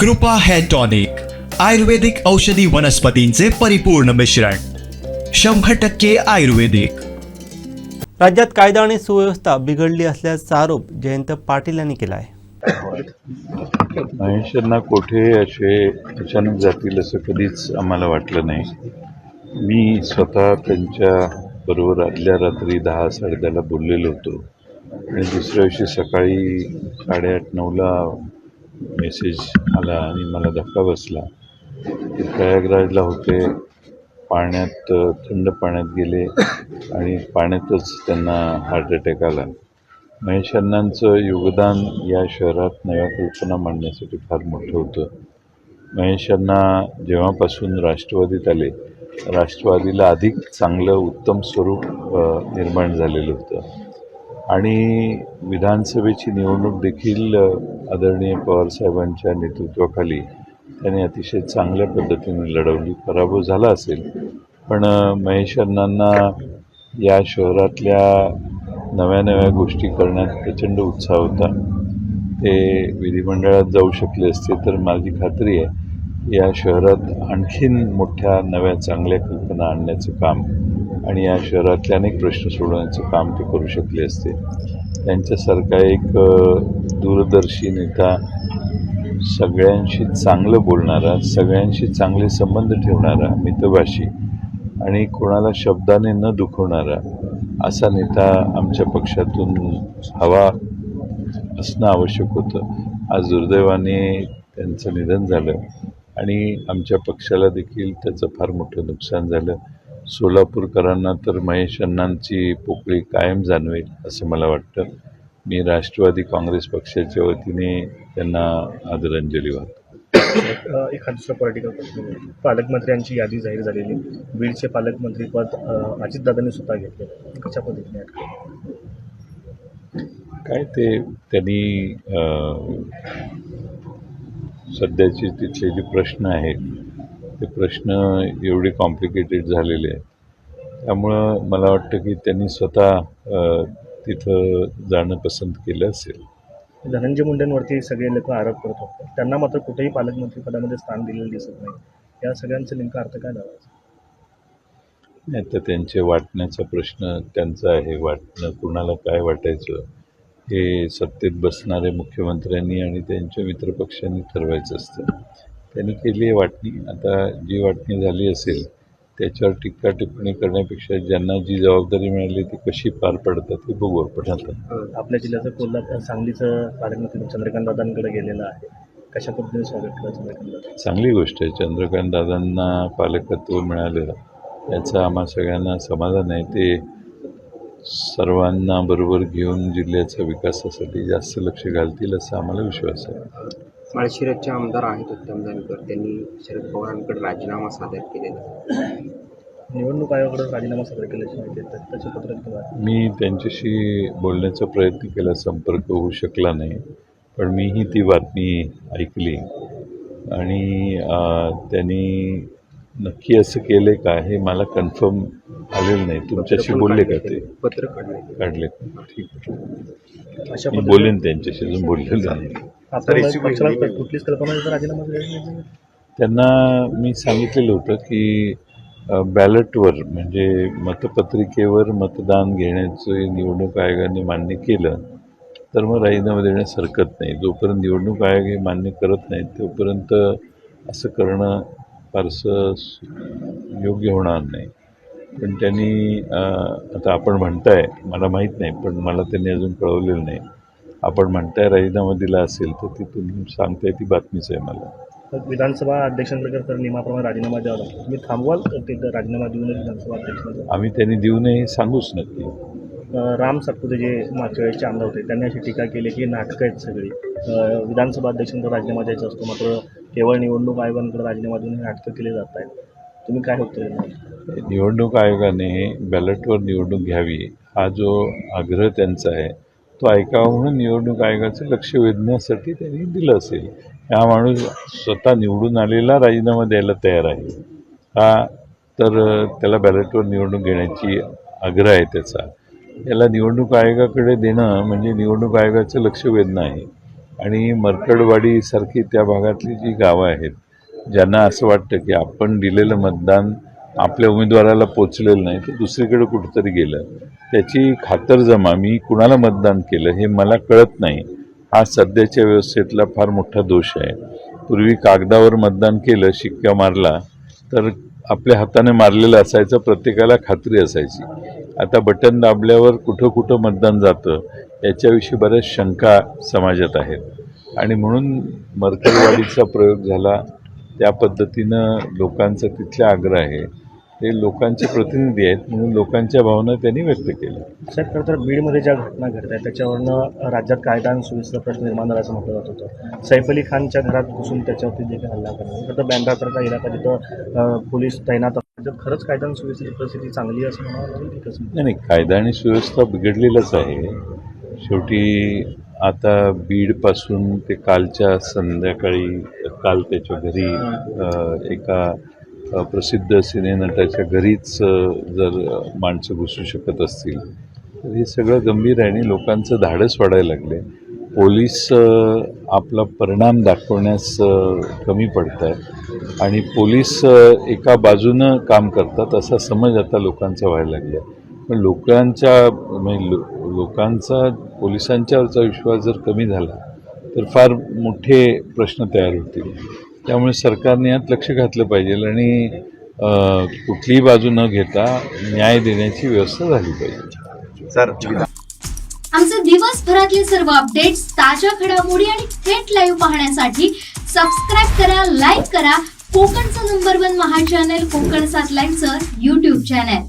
कृपा hair tonic आयुर्वेदिक औषधी वनस्पतींचे परिपूर्ण मिश्रण शंभर टक्के आयुर्वेदिक. राज्यात कायदा आणि सुव्यवस्था बिघडली असल्याचा आरोप जयंत पाटील यांनी केला आहे महेशांना कोठे असे अचानक जातील असं कधीच आम्हाला वाटलं नाही. मी स्वतः त्यांच्या बरोबर आदल्या रात्री दहा साडेदहाला बोललेलो होतो. आणि दुसऱ्या दिवशी सकाळी साडेआठ नऊला मेसेज आला आणि मला धक्का बसला. प्रयागराजला होते. पाण्यात थंड पाण्यात गेले आणि पाण्यातच त्यांना हार्ट अटॅक आला. महेश अण्णांचं योगदान या शहरात नव्या कल्पना मांडण्यासाठी फार मोठं होतं. महेश अण्णा जेव्हापासून राष्ट्रवादीत आले राष्ट्रवादीला अधिक चांगलं उत्तम स्वरूप निर्माण झालेलं होतं. आणि विधानसभेची निवडणूक देखील आदरणीय आदरणीय पवारसाहेबांच्या नेतृत्वाखाली त्यांनी अतिशय चांगल्या पद्धतीने लढवली. पराभव झाला असेल. पण महेश अण्णांना या शहरातल्या नव्या नव्या गोष्टी करण्यात प्रचंड उत्साह होता. ते विधिमंडळात जाऊ शकले असते तर माझी खात्री आहे या शहरात आणखीन मोठ्या नव्या चांगल्या कल्पना आणण्याचं काम आणि या शहरातले अनेक प्रश्न सोडवण्याचं काम ते करू शकले असते. त्यांच्यासारखा एक दूरदर्शी नेता सगळ्यांशी चांगलं बोलणारा सगळ्यांशी चांगले संबंध ठेवणारा मितभाषी आणि कोणाला शब्दाने न दुखवणारा असा नेता आमच्या पक्षातून हवा असणं आवश्यक होतं. आज दुर्दैवाने त्यांचं निधन झालं आणि आमच्या पक्षाला देखील त्याचं फार मोठं नुकसान झालं. सोलापूरकरांना तर महेश अण्णांची पोकळी कायम जाणवेल असं मला वाटतं. मी राष्ट्रवादी काँग्रेस पक्षाच्या वतीने त्यांना आदरांजली वाहतो. एखाद दुसरा पॉलिटिकल पालकमंत्र्यांची यादी जाहीर झालेली. बीडचे पालकमंत्रीपद अजितदादांनी स्वतः घेतलेलं कशा पद्धतीने? काय ते त्यांनी सध्याचे तिथले जे प्रश्न आहेत ते प्रश्न एवढे कॉम्प्लिकेटेड झालेले आहेत. त्यामुळं मला वाटतं की त्यांनी स्वतः तिथं जाणं पसंत केलं असेल. धनंजय मुंडेंवरती सगळे लोक आरोप करत होते. त्यांना मात्र कुठेही पालकमंत्री पदामध्ये स्थान दिलेलं दिसत नाही. या सगळ्यांचा नेमका अर्थ काय लावायचा नाही तर त्यांचे वाटण्याचा प्रश्न त्यांचा आहे. वाटणं कुणाला काय वाटायचं? हे सत्तेत बसणाऱ्या मुख्यमंत्र्यांनी आणि त्यांच्या मित्रपक्षांनी ठरवायचं असतं. त्यांनी केली आहे वाटणी. आता जी वाटणी झाली असेल त्याच्यावर टीका टिप्पणी करण्यापेक्षा ज्यांना जी जबाबदारी मिळाली ती कशी पार पडतात हे बघू आपण. आता आपल्या जिल्ह्याचं कोल्हापूर सांगलीचं पालकमंत्री चंद्रकांत दादांकडे गेलेलं आहे. कशा पद्धतीने स्वागत केलं चंद्रकांत चांगली गोष्ट आहे. चंद्रकांत दादांना पालकत्व मिळालं याचं आम्हा सगळ्यांना समाधान आहे. ते सर्वांना बरोबर घेऊन जिल्ह्याच्या विकासासाठी जास्त लक्ष घालतील असा आम्हाला विश्वास आहे. माळशिरसचे आमदार आहेत उत्तम जानकर. त्यांनी शरद पवारांकडे राजीनामा सादर केलेला. निवडणूक आयोगाकडे राजीनामा सादर केल्याची माहिती आहे. तर त्याचे पत्र किंवा मी त्यांच्याशी बोलण्याचा प्रयत्न केला संपर्क होऊ शकला नाही. पण मीही ती बातमी ऐकली. आणि त्यांनी नक्की असं केलं का हे मला कन्फर्म आलेलं नाही. तुमच्याशी बोलले का ते? पत्र काढले. काढले. ठीक. आहे. अशा मी पद्धतीने बोलेन त्यांच्याशी अजून बोललेलं नाही. कुठलीच कल्पना राजीनामा त्यांना मी सांगितलेलं होतं की बॅलेटवर म्हणजे मतपत्रिकेवर मतदान घेण्याचं निवडणूक आयोगाने मान्य केलं तर मग राजीनामा देण्यास हरकत नाही. जोपर्यंत निवडणूक आयोग हे मान्य करत नाही तोपर्यंत असं करणं फारसं योग्य होणार नाही. पण त्यांनी आता आपण म्हणताय मला माहीत नाही पण मला त्यांनी अजून कळवलेलं नाही. आपण म्हणताय राजीनामा दिला असेल तर ती तुम्ही सांगताय ती बातमीच आहे मला. तर विधानसभा अध्यक्षांकडे तर नियमाप्रमाणे राजीनामा द्यावा लागतो. तुम्ही थांबवाल ते राजीनामा देऊनच विधानसभा अध्यक्षांचा आम्ही त्यांनी देऊ नये हे सांगूच नक्की. राम सातपुते जे मागच्या वेळेसचे आमदार होते त्यांनी अशी टीका केली की नाटकं आहेत सगळी. विधानसभा अध्यक्षांकडे राजीनामा द्यायचा असतो मात्र केवळ निवडणूक आयोगांकडे राजीनामा देऊन हे नाटकं केले जात आहेत. तुम्ही काय होतं निवडणूक आयोगाने बॅलेटवर निवडणूक घ्यावी हा जो आग्रह त्यांचा आहे तो ऐकावा म्हणून निवडणूक आयोगाचं लक्ष वेधण्यासाठी त्यांनी दिलं असेल. हा माणूस स्वतः निवडून आलेला राजीनामा द्यायला तयार आहे. हा तर त्याला बॅलेटवर निवडणूक घेण्याची आग्रह आहे त्याचा. याला निवडणूक आयोगाकडे देणं म्हणजे निवडणूक आयोगाचं लक्ष वेधणं आहे. आणि मरकडवाडीसारखी त्या भागातली जी गावं आहेत ज्यांना असं वाटतं की आपण दिलेलं मतदान आपल्या उमेदवाराला पोचलेलं नाही तर दुसरीकडे कुठेतरी गेलं. त्याची खातरजमा मी कुणाला मतदान केलं हे मला कळत नाही. हा सध्याच्या व्यवस्थेतला फार मोठा दोष आहे. पूर्वी कागदावर मतदान केलं शिक्का मारला तर आपल्या हाताने मारलेलं असायचं प्रत्येकाला खात्री असायची. आता बटन दाबल्यावर कुठं कुठं मतदान जातं याच्याविषयी बऱ्याच शंका समाजात आहेत. आणि म्हणून मरकरवाडीचा प्रयोग झाला त्या पद्धतीनं लोकांचा तिथला आग्रह आहे. ते लोकांचे प्रतिनिधी आहेत म्हणून लोकांच्या भावना त्यांनी व्यक्त केल्या. साहेब खरं तर बीडमध्ये ज्या घटना घडत आहेत त्याच्यावरनं राज्यात कायदा आणि सुव्यवस्था प्रश्न निर्माण झाल्याचं म्हटलं जात होतं. सैफ अली खानच्या घरात घुसून त्याच्यावरती देखील हल्ला करणं खरं तर बँड्रासारखा इलाका जिथं पोलीस तैनात असतात खरंच कायदा आणि सुव्यवस्थेची परिस्थिती चांगली असं म्हणावं नाही नाही कायदा आणि सुव्यवस्था बिघडलेलंच आहे. शेवटी आता बीडपासून ते कालच्या संध्याकाळी काल त्याच्या घरी एका प्रसिद्ध सिनेनटाच्या घरीच जर माणसं घुसू शकत असतील तर हे सगळं गंभीर आहे आणि लोकांचं धाडस वाढायला लागले. पोलीस आपला परिणाम दाखवण्यास कमी पडत आहेत आणि पोलीस एका बाजूनं काम करतात असा समज आता लोकांचा व्हायला लागला पण लोकांच्या म्हणजे लो लोकांचा पोलिसांच्यावरचा विश्वास जर कमी झाला तर फार मोठे प्रश्न तयार होतील. त्यामुळे सरकारने यात लक्ष घातलं पाहिजे आणि कुठलीही बाजू न घेता न्याय देण्याची व्यवस्था झाली पाहिजे. आमचे दिवसभरातले सर्व अपडेट्स ताज्या घडामोडी आणि थेट लाईव्ह पाहण्यासाठी सबस्क्राईब करा लाईक करा. कोकणचं नंबर वन महा चॅनल कोकण सात युट्यूब चॅनल